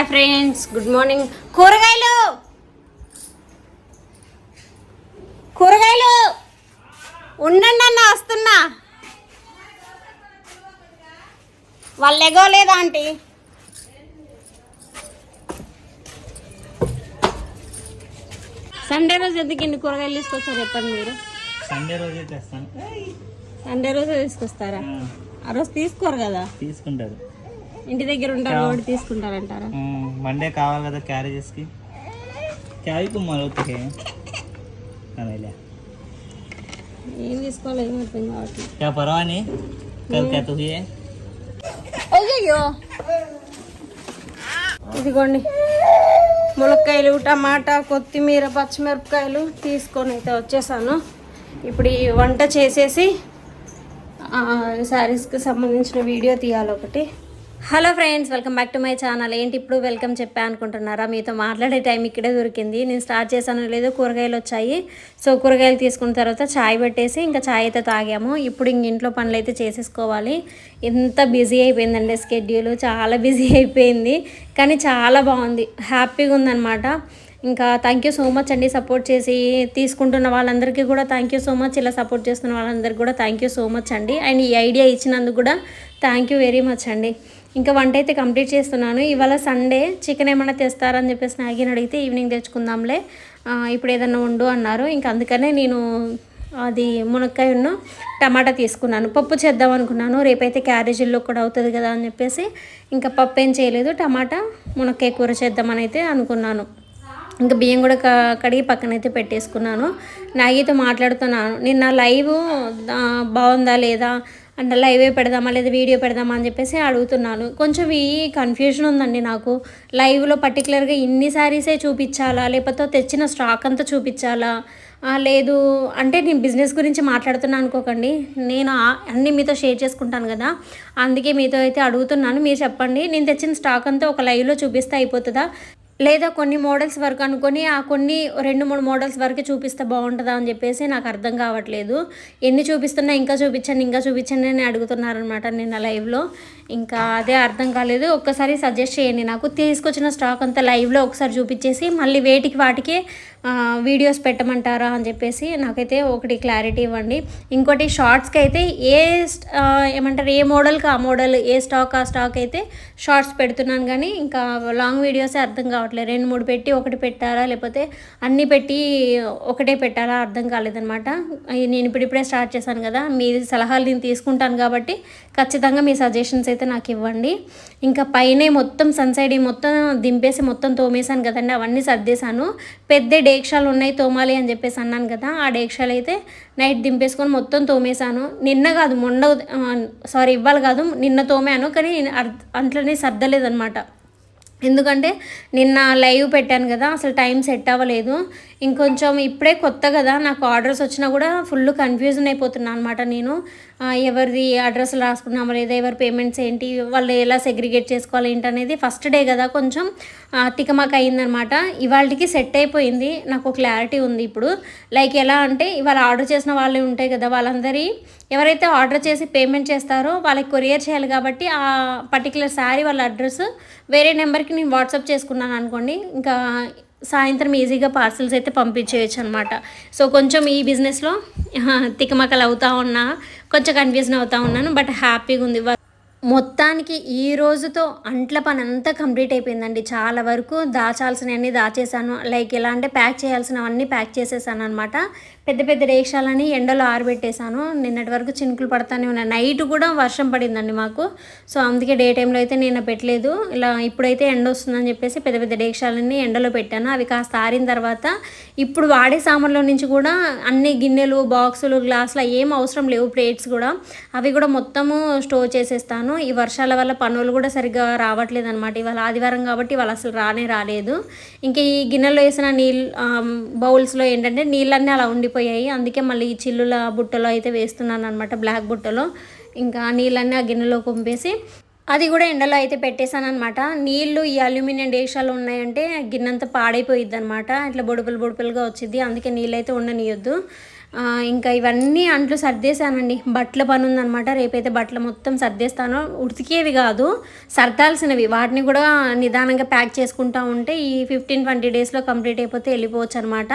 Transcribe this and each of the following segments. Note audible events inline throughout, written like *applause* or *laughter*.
Hi friends good morning. కూరగాయలు! కూరగాయలు! ఉండండి అన్న వస్తున్నా. వాళ్ళు ఎగోలేదా ఆంటీ? సండే రోజు ఎందుకు ఇన్ని కూరగాయలు తీసుకొచ్చారు చెప్పండి మీరు? సండే రోజే తెస్తాను. సండే రోజు తీసుకొస్తారా? ఆ రోజు తీసుకోరు కదా? తీసుకుంటారు. ఇంటి దగ్గర ఉంటారు కాబట్టి తీసుకుంటారంటారా ఆ, మండే కావాలి కదా క్యారేజెస్కి క్యారీ మరొకటి అదేలే ఏం తీసుకోవాలి ఏం అర్థం కావట్లేదు क्या परवाह नहीं कल क्या तो हुई है అయ్యయ్యో ఇదిగోండి ములక్కాయలు టమాటా కొత్తిమీర పచ్చిమిరపకాయలు తీసుకొని అయితే వచ్చేసాను ఇప్పుడు ఈ వంట చేసేసి శారీస్కి సంబంధించిన వీడియో తీయాలి ఒకటి Hello friends welcome back to my channel. ఏంటి ఇప్పుడు వెల్కమ్ చెప్పా అనుకుంటున్నారా? మీతో మాట్లాడే టైం ఇక్కడే దొరికింది. నేను స్టార్ట్ చేశాను లేదో కూరగాయలు వచ్చాయి. సో కూరగాయలు తీసుకున్న తర్వాత చాయ్ పెట్టేసి ఇంకా చాయ్ అయితే తాగాము. ఇప్పుడు ఇంక ఇంట్లో పనులు అయితే చేసేసుకోవాలి. ఎంత బిజీ అయిపోయిందండి స్కెడ్యూల్. చాలా బిజీ అయిపోయింది. కానీ చాలా బాగుంది. హ్యాపీగా ఉందన్నమాట. ఇంకా థ్యాంక్ యూ సో మచ్ అండి సపోర్ట్ చేసి తీసుకుంటున్న వాళ్ళందరికీ కూడా థ్యాంక్ యూ సో మచ్ ఇలా సపోర్ట్ చేస్తున్న వాళ్ళందరికీ కూడా థ్యాంక్ యూ సో మచ్ అండి. అండ్ ఈ ఐడియా ఇచ్చినందుకు కూడా థ్యాంక్ యూ వెరీ మచ్ అండి. ఇంకా వంట అయితే కంప్లీట్ చేస్తున్నాను. ఇవాళ సండే చికెన్ ఏమైనా తెస్తారని చెప్పేసి నాగిని అడిగితే ఈవినింగ్ తెచ్చుకుందాంలే. ఇప్పుడు ఏదన్నా ఉండు అన్నారు. ఇంకా అందుకనే నేను అది మునక్కాయను టమాటా తీసుకున్నాను. పప్పు చేద్దాం అనుకున్నాను. రేపైతే క్యారేజీల్లో కూడా అవుతుంది కదా అని చెప్పేసి ఇంకా పప్పు ఏం చేయలేదు. టమాటా మునక్కాయ కూర చేద్దామని అయితే అనుకున్నాను. ఇంకా బియ్యం కూడా కడిగి కడిగి పక్కనైతే పెట్టేసుకున్నాను. నాగితో మాట్లాడుతున్నాను. నిన్న లైవ్ బాగుందా లేదా అండ్ లైవే పెడదామా లేదా వీడియో పెడదామా అని చెప్పేసి అడుగుతున్నాను. కొంచెం ఈ కన్ఫ్యూజన్ ఉందండి నాకు. లైవ్లో పర్టికులర్గా ఇన్ని శారీసే చూపించాలా? లేకపోతే తెచ్చిన స్టాక్ అంతా చూపించాలా? లేదు. అంటే నేను బిజినెస్ గురించి మాట్లాడుతున్నాను అనుకోకండి. నేను అన్నీ మీతో షేర్ చేసుకుంటాను కదా. అందుకే మీతో అయితే అడుగుతున్నాను. మీరు చెప్పండి. నేను తెచ్చిన స్టాక్ అంతా ఒక లైవ్లో చూపిస్తే అయిపోతుందా? లేదా కొన్ని మోడల్స్ వరకు అనుకొని ఆ కొన్ని రెండు మూడు మోడల్స్ వరకు చూపిస్తే బాగుంటుందా అని చెప్పేసి నాకు అర్థం కావట్లేదు. ఎన్ని చూపిస్తున్నా ఇంకా చూపించండి ఇంకా చూపించండి అని అడుగుతున్నారనమాట నిన్న లైవ్లో. ఇంకా అదే అర్థం కాలేదు. ఒక్కసారి సజెస్ట్ చేయండి. నాకు తీసుకొచ్చిన స్టాక్ అంతా లైవ్లో ఒకసారి చూపించేసి మళ్ళీ వేటికి వాటికే వీడియోస్ పెట్టమంటారా అని చెప్పేసి నాకైతే ఒకటి క్లారిటీ ఇవ్వండి. ఇంకోటి షార్ట్స్కి అయితే ఏ ఏమంటారు ఏ మోడల్కి ఆ మోడల్ ఏ స్టాక్ ఆ స్టాక్ అయితే షార్ట్స్ పెడుతున్నాను కానీ ఇంకా లాంగ్ వీడియోసే అర్థం కావట్లేదు. రెండు మూడు పెట్టి ఒకటి పెట్టారా లేకపోతే అన్నీ పెట్టి ఒకటే పెట్టారా అర్థం కాలేదనమాట నేను ఇప్పుడిప్పుడే స్టార్ట్ చేశాను కదా మీ సలహాలు నేను తీసుకుంటాను కాబట్టి ఖచ్చితంగా మీ సజెషన్స్ అయితే నాకు ఇవ్వండి. ఇంకా పైన మొత్తం సన్ సైడ్ మొత్తం దింపేసి మొత్తం తోమేశాను కదండి అవన్నీ సర్దేశాను. పెద్ద డేక్షాలు ఉన్నాయి తోమాలి అని చెప్పేసి అన్నాను కదా ఆ డేక్షాలు అయితే నైట్ దింపేసుకొని మొత్తం తోమేశాను. నిన్న కాదు మొన్న సారీ ఇవ్వాలి కాదు నిన్న తోమాను కానీ అర్ధ అంట్లోనే సర్దలేదనమాట ఎందుకంటే నిన్న లైవ్ పెట్టాను కదా అసలు టైం సెట్ అవ్వలేదు. ఇంకొంచెం ఇప్పుడే కొత్త కదా నాకు ఆర్డర్స్ వచ్చినా కూడా ఫుల్ కన్ఫ్యూజన్ అయిపోతున్నా అనమాట నేను. ఎవరిది అడ్రస్ రాసుకున్నామో లేదా ఎవరి పేమెంట్స్ ఏంటి వాళ్ళు ఎలా సెగ్రిగేట్ చేసుకోవాలి ఏంటి అనేది ఫస్ట్ డే కదా కొంచెం తికమాక అయిందనమాట ఇవాళకి సెట్ అయిపోయింది నాకు క్లారిటీ ఉంది ఇప్పుడు. లైక్ ఎలా అంటే ఇవాళ ఆర్డర్ చేసిన వాళ్ళు ఉంటాయి కదా వాళ్ళందరి ఎవరైతే ఆర్డర్ చేసి పేమెంట్ చేస్తారో వాళ్ళకి కొరియర్ చేయాలి కాబట్టి ఆ పర్టికులర్ శారీ వాళ్ళ అడ్రస్ వేరే నెంబర్కి నేను వాట్సాప్ చేసుకున్నాను అనుకోండి ఇంకా సాయంత్రం ఈజీగా పార్సిల్స్ అయితే పంపించేయచ్చు అనమాట సో కొంచెం ఈ బిజినెస్లో తికమకలు అవుతా ఉన్నా కొంచెం కన్ఫ్యూజన్ అవుతా ఉన్నాను బట్ హ్యాపీగా ఉంది. మొత్తానికి ఈ రోజుతో అంట్ల పని అంతా కంప్లీట్ అయిపోయిందండి. చాలా వరకు దాచాల్సినవన్నీ దాచేసాను లైక్ ఎలా అంటే ప్యాక్ చేయాల్సినవన్నీ ప్యాక్ చేసేసాను అనమాట పెద్ద పెద్ద రేషాలని ఎండలో ఆరబెట్టేశాను. నిన్నటి వరకు చినుకులు పడతానే ఉన్నాయి. నైట్ కూడా వర్షం పడిందండి మాకు. సో అందుకే డే టైంలో అయితే నేను పెట్టలేదు. ఇలా ఇప్పుడైతే ఎండ వస్తుందని చెప్పేసి పెద్ద పెద్ద డేక్షాలన్నీ ఎండలో పెట్టాను. అవి కాస్త ఆరిన తర్వాత ఇప్పుడు వాడే సామాన్లో నుంచి కూడా అన్ని గిన్నెలు బాక్సులు గ్లాసులు ఏం అవసరం లేవు. ప్లేట్స్ కూడా అవి కూడా మొత్తము స్టోర్ చేసేస్తాను. ఈ వర్షాల వల్ల పనులు కూడా సరిగ్గా రావట్లేదు అనమాట ఇవాళ ఆదివారం కాబట్టి వాళ్ళు అసలు రానే రాలేదు. ఇంకా ఈ గిన్నెలో వేసిన నీళ్ళు బౌల్స్లో ఏంటంటే నీళ్ళన్నీ అలా ఉండిపోయి ఉండిపోయాయి అందుకే మళ్ళీ ఈ చిల్లుల బుట్టలో అయితే వేస్తున్నాను అనమాట బ్లాక్ బుట్టలో. ఇంకా నీళ్ళన్నీ ఆ గిన్నెలో పంపేసి అది కూడా ఎండలో అయితే పెట్టేశాను అనమాట నీళ్ళు ఈ అల్యూమినియం డేషాలు ఉన్నాయంటే గిన్నెంత పాడైపోయిద్ది అనమాట ఇట్లా బొడుపులు బొడుపులుగా వచ్చింది అందుకే నీళ్ళు అయితే ఉండనియొద్దు. ఇంకా ఇవన్నీ అంట్లు సర్దేశానండి. బట్టల పని ఉందనమాట రేపైతే బట్టలు మొత్తం సర్దేస్తాను. ఉతికేవి కాదు సర్దాల్సినవి. వాటిని కూడా నిదానంగా ప్యాక్ చేసుకుంటా ఉంటే ఈ ఫిఫ్టీన్ ట్వంటీ డేస్లో కంప్లీట్ అయిపోతే వెళ్ళిపోవచ్చు అనమాట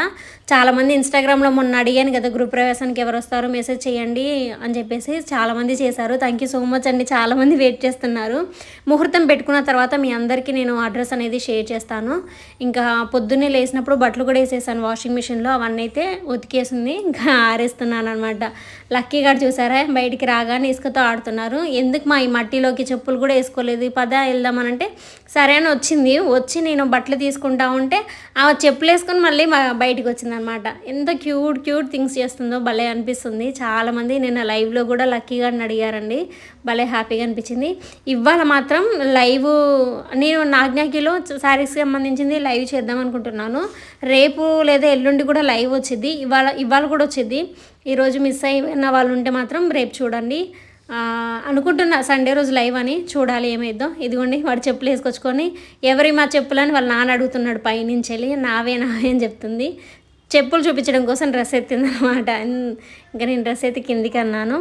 చాలామంది ఇన్స్టాగ్రామ్లో మొన్న అడిగాను కదా గృహ ప్రవేశానికి ఎవరు వస్తారో? మెసేజ్ చేయండి అని చెప్పేసి చాలామంది చేశారు. థ్యాంక్ యూ సో మచ్ అండి. చాలామంది వెయిట్ చేస్తున్నారు. ముహూర్తం పెట్టుకున్న తర్వాత మీ అందరికీ నేను అడ్రస్ అనేది షేర్ చేస్తాను. ఇంకా పొద్దున్నే లేసినప్పుడు బట్టలు కూడా వేసేసాను. వాషింగ్ మిషన్లో అవన్నీ అయితే ఉతికేసింది. ఇంకా ఆరేస్తున్నాను అనమాట లక్కీ గారు చూసారా? బయటికి రాగానే ఇసుకతో ఆడుతున్నారు. ఎందుకు మా ఈ మట్టిలోకి చెప్పులు కూడా వేసుకోలేదు? పద వెళ్దామనంటే సరే అని వచ్చింది. వచ్చి నేను బట్టలు తీసుకుంటా ఉంటే ఆ చెప్పులు వేసుకొని మళ్ళీ మా బయటికి వచ్చిందనమాట ఎంత క్యూట్ క్యూట్ థింగ్స్ చేస్తుందో భలే అనిపిస్తుంది. చాలామంది నిన్న లైవ్లో కూడా లక్కీ గారిని అడిగారండి. భలే హ్యాపీగా అనిపించింది. ఇవాళ మాత్రం లైవ్ నేను నాజ్ఞాకిలో శారీస్కి సంబంధించింది లైవ్ చేద్దాం అనుకుంటున్నాను. రేపు లేదా ఎల్లుండి కూడా లైవ్ వచ్చింది ఇవాళ ఇవాళ కూడా వచ్చింది ఈరోజు మిస్ అయిన వాళ్ళు ఉంటే మాత్రం రేపు చూడండి. అనుకుంటున్నా సండే రోజు లైవ్ అని చూడాలి ఏమైద్దాం. ఇదిగోండి వాడు చెప్పులు వేసుకొచ్చుకొని ఎవరి మా చెప్పులని వాళ్ళ నాన్న అడుగుతున్నాడు పైనుంచి వెళ్ళి నావే నావే అని చెప్తుంది. చెప్పులు చూపించడం కోసం డ్రెస్ ఎత్తిందనమాట. ఇంకా నేను డ్రెస్ ఎత్తి కిందికి అన్నాను.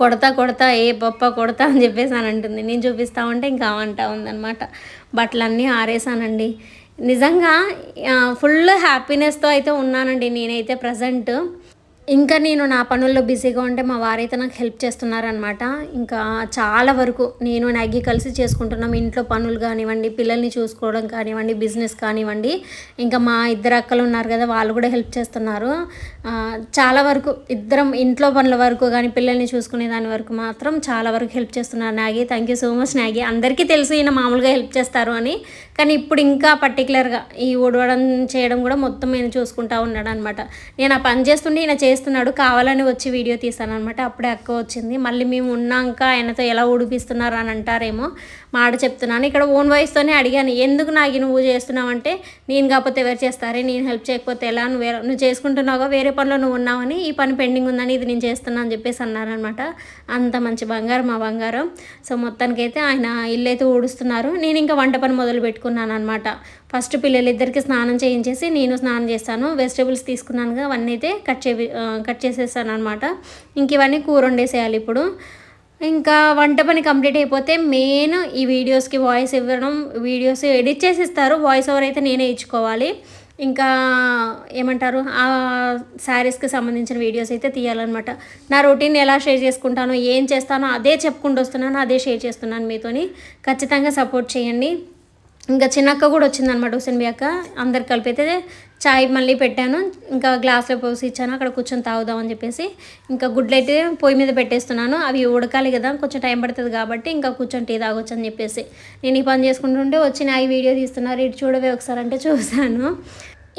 కొడతా కొడతా ఏ పప్ప కొడతా అని చెప్పేసి అని అంటుంది. నేను చూపిస్తా ఉంటే ఇంకా అంటా ఉందన్నమాట. బట్టలన్నీ ఆరేసానండి నిజంగా ఫుల్ హ్యాపీనెస్తో అయితే ఉన్నానండి నేనైతే ప్రజెంట్. ఇంకా నేను నా పనుల్లో బిజీగా ఉంటే మా వారైతే నాకు హెల్ప్ చేస్తున్నారనమాట ఇంకా చాలా వరకు నేను నగ్గి కలిసి చేసుకుంటున్నాం. ఇంట్లో పనులు కానివ్వండి పిల్లల్ని చూసుకోవడం కానివ్వండి బిజినెస్ కానివ్వండి. ఇంకా మా ఇద్దరు అక్కలు ఉన్నారు కదా వాళ్ళు కూడా హెల్ప్ చేస్తున్నారు. చాలా వరకు ఇద్దరం ఇంట్లో పనుల వరకు కానీ పిల్లల్ని చూసుకునే దాని వరకు మాత్రం చాలా వరకు హెల్ప్ చేస్తున్నారు Nagi. Thank you so much Nagi. అందరికీ తెలుసు ఈయన మామూలుగా హెల్ప్ చేస్తారు అని. కానీ ఇప్పుడు ఇంకా పర్టికులర్గా ఈ ఊడవడం చేయడం కూడా మొత్తం నేను చూసుకుంటా ఉన్నాడు అనమాట నేను ఆ పని చేస్తుంటే ఈయన చేస్తున్నాడు. కావాలని వచ్చి వీడియో తీసాను అనమాట అప్పుడే అక్క వచ్చింది. మళ్ళీ మేము ఉన్నాక ఆయనతో ఎలా ఊడిపిస్తున్నారు అని అంటారేమో. మాట చెప్తున్నాను. ఇక్కడ ఓన్ వాయిస్తోనే అడిగాను ఎందుకు నాకు నువ్వు చేస్తున్నావు అంటే నేను కాకపోతే ఎవరు చేస్తారే నేను హెల్ప్ చేయకపోతే ఎలా నువ్వు నువ్వు చేసుకుంటున్నావుగా వేరే పనిలో నువ్వు ఉన్నావని ఈ పని పెండింగ్ ఉందని ఇది నేను చేస్తున్నా అని చెప్పేసి అన్నారనమాట అంత మంచి బంగారం మా బంగారం. సో మొత్తానికైతే ఆయన ఇల్లు అయితే ఊడుస్తున్నారు. నేను ఇంకా వంట పని మొదలు పెట్టుకున్నాను అనమాట ఫస్ట్ పిల్లలిద్దరికి స్నానం చేయించేసి నేను స్నానం చేస్తాను. వెజిటేబుల్స్ తీసుకున్నానుగా అవన్నీ అయితే కట్ చే కట్ చేసేసాను అనమాట ఇంక ఇవన్నీ కూర వండేసేయాలి ఇప్పుడు. ఇంకా వంట పని కంప్లీట్ అయిపోతే మెయిన్ ఈ వీడియోస్కి వాయిస్ ఇవ్వడం వీడియోస్ ఎడిట్ చేసి ఇస్తారు. వాయిస్ ఓవర్ అయితే నేనే ఇచ్చుకోవాలి. ఇంకా ఏమంటారు? ఆ శారీస్కి సంబంధించిన వీడియోస్ అయితే తీయాలన్నమాట. నా రొటీన్ ఎలా షేర్ చేసుకుంటానో ఏం చేస్తానో అదే చెప్పుకుంటూ వస్తున్నాను అదే షేర్ చేస్తున్నాను మీతోని. ఖచ్చితంగా సపోర్ట్ చేయండి. ఇంకా చిన్నక్క కూడా వచ్చిందనమాట హుసేన్ అక్క. అందరు కలిపి అయితే చాయ్ మళ్ళీ పెట్టాను. ఇంకా గ్లాస్లో పోసి ఇచ్చాను. అక్కడ కూర్చొని తాగుదామని చెప్పేసి ఇంకా గుడ్లు అయితే పొయ్యి మీద పెట్టేస్తున్నాను. అవి ఉడకాలి కదా కొంచెం టైం పడుతుంది కాబట్టి ఇంకా కూర్చొని టీ తాగొచ్చు అని చెప్పేసి. నేను ఈ పని చేసుకుంటుంటే వచ్చి నా ఈ వీడియో తీస్తున్నారు. ఇటు చూడవే ఒకసారి అంటే చూశాను.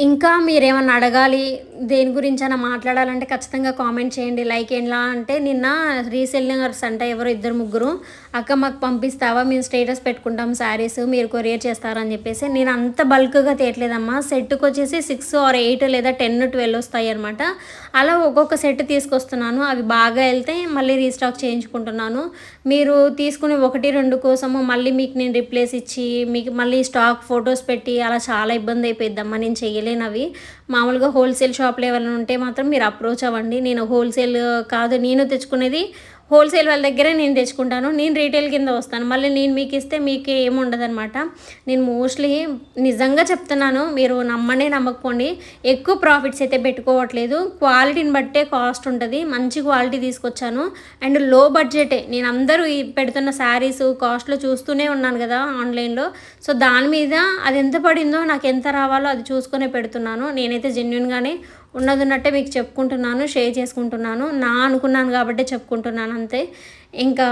ఇంకా మీరేమన్నా అడగాలి దేని గురించి అయినా మాట్లాడాలంటే ఖచ్చితంగా కామెంట్ చేయండి. లైక్ ఎలా అంటే నిన్న రీసెల్లింగర్స్ అంట ఎవరో ఇద్దరు ముగ్గురు. అక్క మాకు పంపిస్తావా? మేము స్టేటస్ పెట్టుకుంటాం శారీస్ మీరు కొరియర్ చేస్తారని చెప్పేసి. నేను అంత బల్క్గా తీయట్లేదమ్మా సెట్కి వచ్చేసి సిక్స్ ఆర్ ఎయిట్ లేదా టెన్ ట్వెల్వ్ వస్తాయి అనమాట అలా ఒక్కొక్క సెట్ తీసుకొస్తున్నాను. అవి బాగా వెళ్తే మళ్ళీ రీస్టాక్ చేయించుకుంటున్నాను. మీరు తీసుకునే ఒకటి రెండు కోసము మళ్ళీ మీకు నేను రిప్లేస్ ఇచ్చి మీకు మళ్ళీ స్టాక్ ఫొటోస్ పెట్టి అలా చాలా ఇబ్బంది అయిపోయిద్దమ్మా. నేను చేయలేను అవి. మామూలుగా హోల్సేల్ షాప్లో ఏమైనా ఉంటే మాత్రం మీరు అప్రోచ్ అవ్వండి. నేను హోల్సేల్ కాదు. నేను తెచ్చుకునేది హోల్సేల్ వాళ్ళ దగ్గరే నేను తెచ్చుకుంటాను. నేను రీటైల్ కింద వస్తాను. మళ్ళీ నేను మీకు ఇస్తే మీకు ఏముండదు అనమాట నేను మోస్ట్లీ నిజంగా చెప్తున్నాను మీరు నమ్మనే నమ్మకపోండి. ఎక్కువ ప్రాఫిట్స్ అయితే పెట్టుకోవట్లేదు. క్వాలిటీని బట్టే కాస్ట్ ఉంటుంది. మంచి క్వాలిటీ తీసుకొచ్చాను. అండ్లో బడ్జెటే. నేను అందరూ పెడుతున్న శారీస్ కాస్ట్లో చూస్తూనే ఉన్నాను కదా ఆన్లైన్లో. సో దాని మీద అది ఎంత పడిందో నాకు ఎంత రావాలో అది చూసుకునే పెడుతున్నాను. నేనైతే జెన్యున్గానే ఉన్నది ఉన్నట్టే మీకు చెప్పుకుంటున్నాను షేర్ చేసుకుంటున్నాను. నా అనుకున్నాను కాబట్టి చెప్పుకుంటున్నాను అంతే. ఇంకా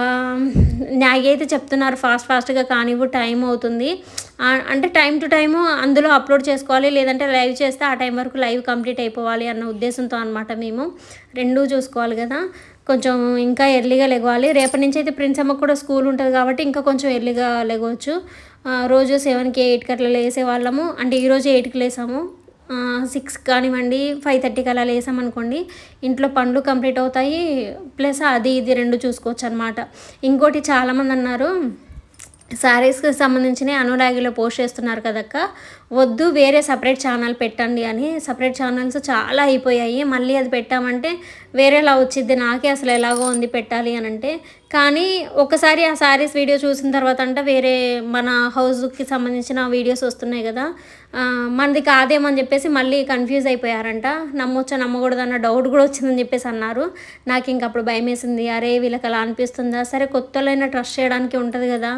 నాకైతే చెప్తున్నారు ఫాస్ట్ ఫాస్ట్గా కానివ్వు టైం అవుతుంది. అంటే టైం టు టైం అందులో అప్లోడ్ చేసుకోవాలి లేదంటే లైవ్ చేస్తే ఆ టైం వరకు లైవ్ కంప్లీట్ అయిపోవాలి అన్న ఉద్దేశంతో అనమాట మేము. రెండూ చూసుకోవాలి కదా. కొంచెం ఇంకా ఎర్లీగా లెగవాలి. రేపటి నుంచి అయితే ప్రిన్స్ అమ్మకు కూడా స్కూల్ ఉంటుంది కాబట్టి ఇంకా కొంచెం ఎర్లీగా లెగవచ్చు. రోజు సెవెన్కి ఎయిట్కి అట్లా లేసే వాళ్ళము అంటే ఈరోజు ఎయిట్కి లేసాము. సిక్స్ కానివ్వండి ఫైవ్ థర్టీకి అలా లేసామనుకోండి ఇంట్లో పనులు కంప్లీట్ అవుతాయి ప్లస్ అది ఇది రెండు చూసుకోవచ్చు అనమాట ఇంకోటి చాలామంది అన్నారు శారీస్కి సంబంధించిన అనురాగిలో పోస్ట్ చేస్తున్నారు కదక్క వద్దు వేరే సపరేట్ ఛానల్ పెట్టండి అని. సపరేట్ ఛానల్స్ చాలా అయిపోయాయి మళ్ళీ అది పెట్టామంటే వేరేలా వచ్చింది నాకే అసలు ఎలాగో ఉంది పెట్టాలి అని అంటే కానీ ఒకసారి ఆ శారీస్ వీడియో చూసిన తర్వాత అంటే వేరే మన హౌస్కి సంబంధించిన వీడియోస్ వస్తున్నాయి కదా. మనది కాదేమని చెప్పేసి మళ్ళీ కన్ఫ్యూజ్ అయిపోయారంట. నమ్మొచ్చా నమ్మకూడదు అన్న డౌట్ కూడా వచ్చిందని చెప్పేసి అన్నారు. నాకు ఇంక అప్పుడు భయం వేసింది. అరే వీళ్ళకి అలా అనిపిస్తుందా? సరే కొత్తలైనా ట్రస్ట్ చేయడానికి ఉంటుంది కదా.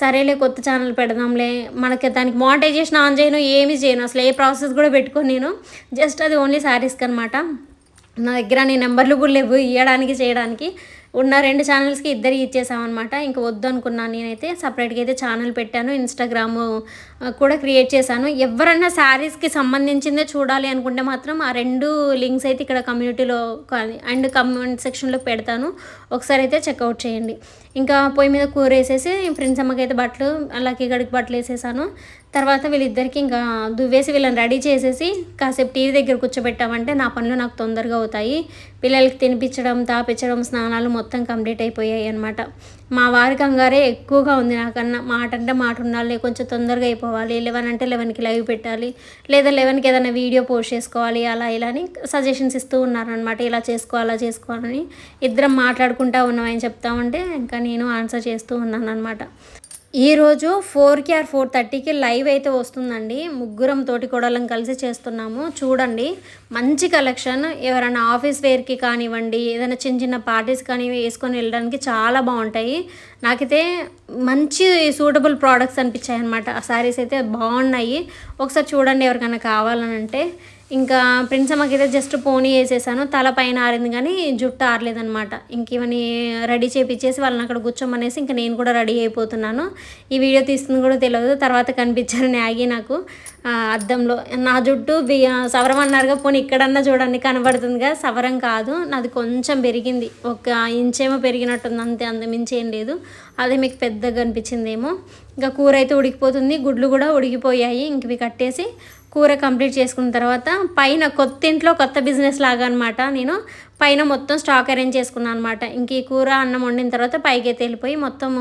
సరేలే కొత్త ఛానల్ పెడదాంలే. మనకి దానికి మానిటైజేషన్ ఆన్ చేయను ఏమీ చేయను. అసలు ఏ ప్రాసెస్ కూడా పెట్టుకోను నేను. జస్ట్ అది ఓన్లీ శారీస్కి అనమాట నా దగ్గర నీ నెంబర్లు కూడా లేవు. ఇవ్వడానికి చేయడానికి. ఉన్న రెండు ఛానల్స్కి ఇద్దరికి ఇచ్చేసామన్నమాట. ఇంక వద్దు అనుకున్నాను నేనైతే సపరేట్గా అయితే ఛానల్ పెట్టాను. ఇన్స్టాగ్రాము కూడా క్రియేట్ చేశాను. ఎవరన్నా శారీస్కి సంబంధించిందే చూడాలి అనుకుంటే మాత్రం ఆ రెండు లింక్స్ అయితే ఇక్కడ కమ్యూనిటీలో అండ్ కమెంట్ సెక్షన్లో పెడతాను. ఒకసారి అయితే చెక్అవుట్ చేయండి. ఇంకా పొయ్యి మీద కూర వేసేసి ఫ్రెండ్స్ అమ్మకైతే బట్టలు అలాగే గడికి బట్టలు వేసేసాను. తర్వాత వీళ్ళిద్దరికి ఇంకా దువ్వేసి వీళ్ళని రెడీ చేసేసి కాసేపు టీవీ దగ్గర కూర్చోబెట్టామంటే నా పనులు నాకు తొందరగా అవుతాయి. పిల్లలకి తినిపించడం తాపించడం స్నానాలు మొత్తం కంప్లీట్ అయిపోయాయి అనమాట మా వారి కంగారే ఎక్కువగా ఉంది నాకన్నా. మాట అంటే మాట ఉండాలి కొంచెం తొందరగా అయిపోవాలి. లెవెన్ అంటే లెవెన్కి లైవ్ పెట్టాలి. లేదా లెవెన్కి ఏదైనా వీడియో పోస్ట్ చేసుకోవాలి అలా ఇలా అని సజెషన్స్ ఇస్తూ ఉన్నారనమాట ఇలా చేసుకో అలా చేసుకోవాలని ఇద్దరం మాట్లాడుకుంటా ఉన్నామని చెప్తా ఉంటే ఇంకా నేను ఆన్సర్ చేస్తూ ఉన్నాను అనమాట ఈరోజు ఫోర్కి ఆర్ ఫోర్ థర్టీకి లైవ్ అయితే వస్తుందండి. ముగ్గురం తోటి కొడలం కలిసి చేస్తున్నాము. చూడండి మంచి కలెక్షన్. ఎవరైనా ఆఫీస్ వేర్కి కానివ్వండి ఏదైనా చిన్న చిన్న పార్టీస్ కానీ వేసుకొని వెళ్ళడానికి చాలా బాగుంటాయి. నాకైతే మంచి సూటబుల్ ప్రోడక్ట్స్ అనిపించాయి అనమాట ఆ శారీస్ అయితే బాగున్నాయి. ఒకసారి చూడండి ఎవరికైనా కావాలని అంటే ఇంకా ప్రిన్స్ అమ్మకైతే జస్ట్ పోనీ వేసేసాను. తల పైన ఆరింది కానీ జుట్టు ఆరలేదనమాట ఇంక ఇవన్నీ రెడీ చేపించేసి వాళ్ళని అక్కడ కూర్చోమనేసి ఇంకా నేను కూడా రెడీ అయిపోతున్నాను. ఈ వీడియో తీస్తుంది కూడా తెలియదు తర్వాత కనిపించారు నాగి నాకు. అద్దంలో నా జుట్టు వి- సవరం అన్నారుగా పోనీ ఇక్కడన్నా చూడండి కనబడుతుందిగా సవరం కాదు నాది కొంచెం పెరిగింది. ఒక ఇంచేమో పెరిగినట్టుంది అంతే అంతమించి ఏం లేదు. అదే మీకు పెద్దగా అనిపించిందేమో. ఇంకా కూర అయితే ఉడికిపోతుంది గుడ్లు కూడా ఉడికిపోయాయి. ఇంక ఇవి కట్టేసి కూర కంప్లీట్ చేసుకున్న తర్వాత పైన కొత్త ఇంట్లో కొత్త బిజినెస్ లాగా అనమాట నేను పైన మొత్తం స్టాక్ అరేంజ్ చేసుకున్నాను అనమాట ఇంక ఈ కూర అన్నం వండిన తర్వాత పైకి అయితే వెళ్ళిపోయి మొత్తం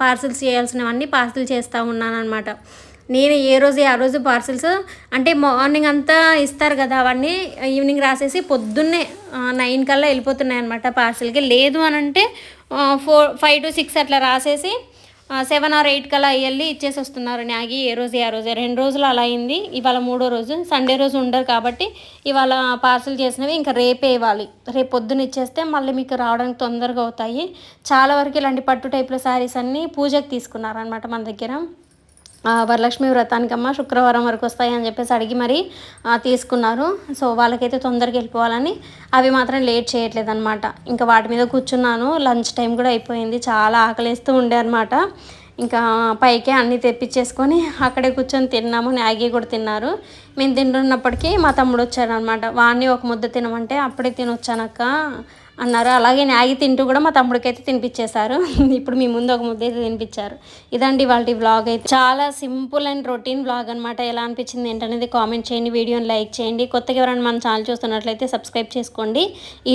పార్సిల్స్ చేయాల్సినవన్నీ పార్సిల్ చేస్తూ ఉన్నాను అనమాట నేను ఏ రోజు ఆ రోజు పార్సిల్స్ అంటే మార్నింగ్ అంతా ఇస్తారు కదా అవన్నీ ఈవినింగ్ రాసేసి పొద్దున్నే నైన్ కల్లా వెళ్ళిపోతున్నాయి అనమాట పార్సిల్కి. లేదు అని అంటే ఫోర్ ఫైవ్ టు సిక్స్ అట్లా రాసేసి సెవెన్ ఆర్ ఎయిట్ కల్లా వెళ్ళి ఇచ్చేసి వస్తున్నారు న్యాగి ఏ రోజు ఆ రోజు. రెండు రోజులు అలా అయింది. ఇవాళ మూడో రోజు. సండే రోజు ఉండరు కాబట్టి ఇవాళ పార్సల్ చేసినవి ఇంకా రేపే ఇవ్వాలి. రేపు పొద్దున ఇచ్చేస్తే మళ్ళీ మీకు రావడానికి తొందరగా అవుతాయి. చాలా వరకు ఇలాంటి పట్టు టైప్లో శారీస్ అన్నీ పూజకి తీసుకున్నారనమాట మన దగ్గర. వరలక్ష్మి వ్రతానికమ్మ శుక్రవారం వరకు వస్తాయి అని చెప్పేసి అడిగి మరి తీసుకున్నారు. సో వాళ్ళకైతే తొందరగా వెళ్ళిపోవాలని అవి మాత్రం లేట్ చేయట్లేదు అనమాట ఇంకా వాటి మీద కూర్చున్నాను. లంచ్ టైం కూడా అయిపోయింది. చాలా ఆకలిస్తూ ఉండే అనమాట ఇంకా పైకే అన్నీ తెప్పించేసుకొని అక్కడే కూర్చొని తిన్నాము. మ్యాగీ కూడా తిన్నారు. మేము తింటున్నప్పటికీ మా తమ్ముడు వచ్చాడు అనమాట వాడిని ఒక ముద్ద తినమంటే అప్పుడే తినొచ్చానక్క. అన్నారు. అలాగే మ్యాగీ తింటూ కూడా మా తమ్ముడికి అయితే తినిపించేశారు *laughs* ఇప్పుడు మీ ముందు ఒక ముద్ద అయితే తినిపించారు ఇదండి వాళ్ళ వ్లాగ్ అయితే. చాలా సింపుల్ అండ్ రొటీన్ వ్లాగ్ అనమాట ఎలా అనిపించింది ఏంటనేది కామెంట్ చేయండి వీడియోని లైక్ చేయండి. కొత్తగా ఎవరైనా మన ఛానల్ చూస్తున్నట్లయితే సబ్స్క్రైబ్ చేసుకోండి.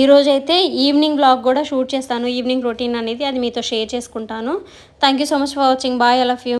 ఈ రోజు అయితే ఈవినింగ్ వ్లాగ్ కూడా షూట్ చేస్తాను. ఈవినింగ్ రొటీన్ అనేది అది మీతో షేర్ చేసుకుంటాను. Thank you so much for watching bye I love you